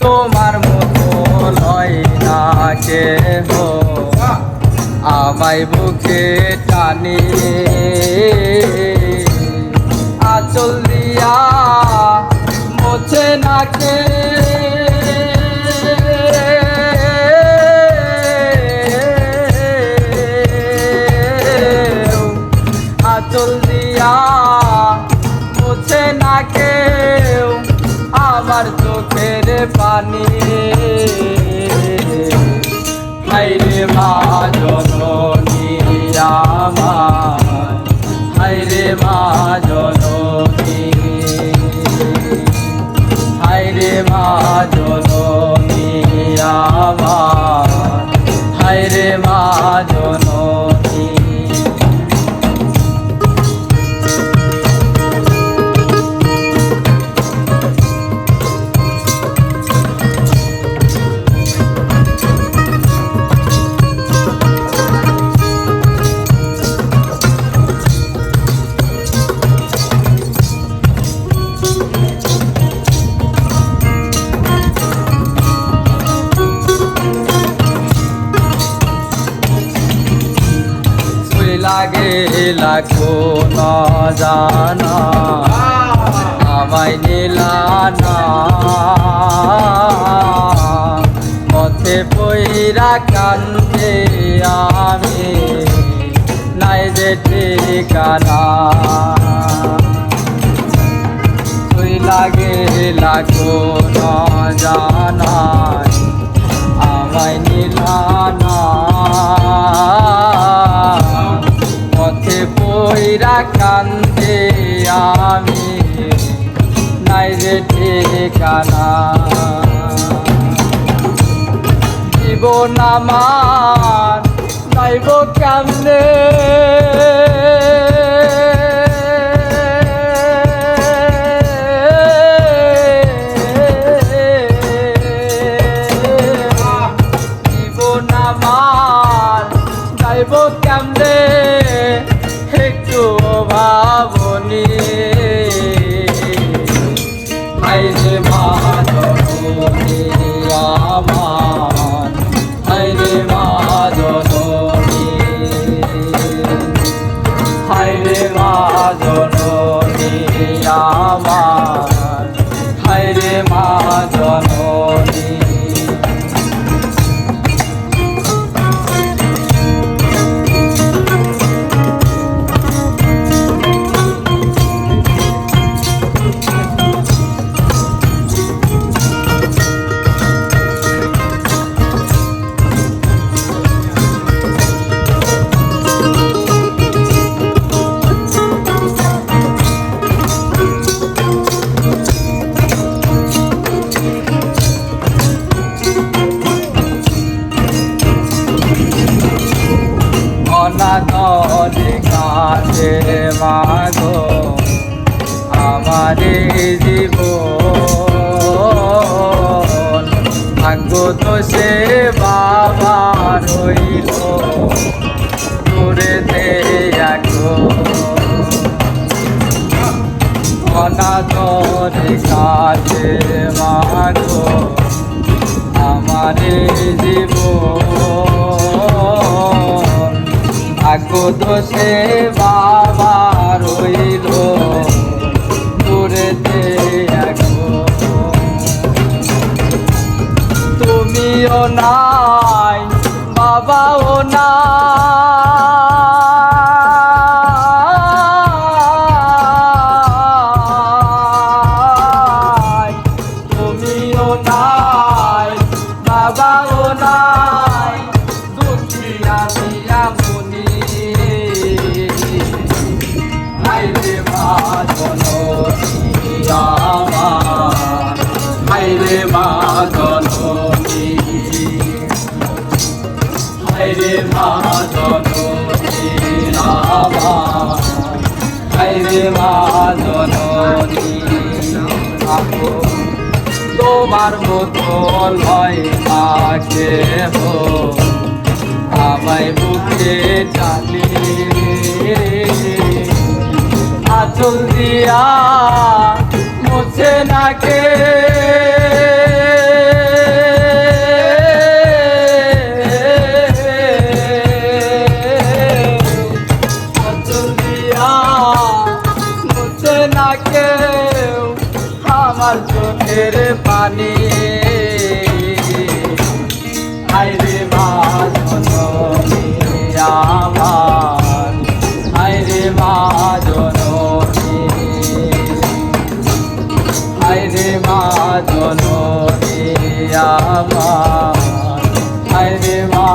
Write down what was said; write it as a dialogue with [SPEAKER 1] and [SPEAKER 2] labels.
[SPEAKER 1] তোমার মতো লয় না কে হো আমায় বুকে টানি। আচল দিয়া মোছে না কে। লাগে লাগো না জানা আমায় নিলানা পথে পইরা কান্দে আমি, নাই যে ঠিকানা। তুই লাগে লাগো না জানাই আমায় নিলানা কান্দে আমি নাই রে ঠিকানা। জীবন আমার নাইব কেমনে? হাইরে মা জননী আমার হাইরে মা জননী হাইরে মা জননী আমার অনাথরে কাছে মাগো আমারে জীব ভাগ্য তো সে বাবা রইল দূরে দেখো অনাথরে কাছে মাগো আমারে জীবন দোষে বাবা রইল। দূরেতে তুমিও নাই বাবাও নাই। হাইরে মা জননী আমার মা জননী হাইরে মা জননী আমার হাইরে মা জননী তোমার মতো আমায় বুকে টানি আচল দিয়া মুছে নাকে। আচল দিয়া আমার চোখের পানি হায়রে মা জননী আমার। রে মা